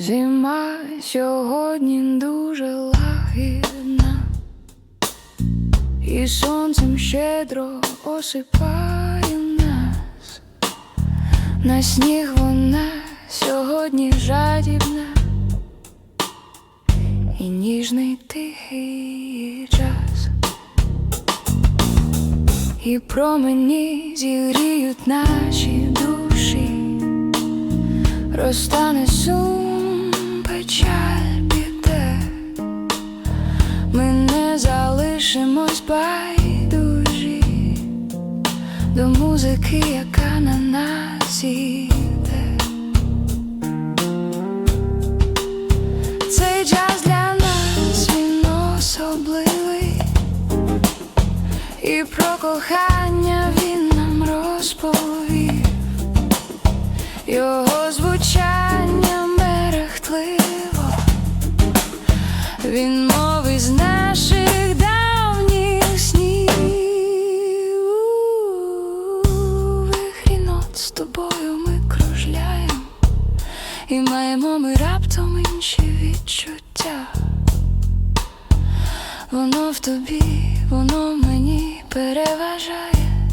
Зима сьогодні дуже лагідна, і сонцем щедро осипає нас. На сніг вона сьогодні жадібна, і ніжний тихий час, і промені зігріють наші душі. Розтане сум, печаль піде, ми не залишимось байдужі до музики, яка на нас іде. Цей час для нас він особливий, і про кохання він нам розповів. Його звучання він мов із наших давніх снів. Нот з тобою ми кружляємо, і маємо ми раптом інші відчуття. Воно в тобі, воно мені переважає.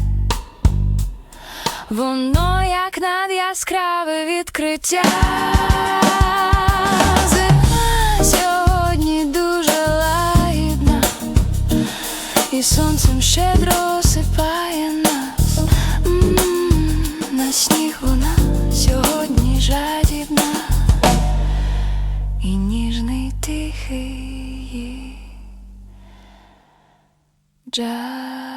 Воно як надяскраве відкриття. І сонцем щедро осипає нас. М, На сніг вона сьогодні жадібна, і ніжний тихий. Джаз.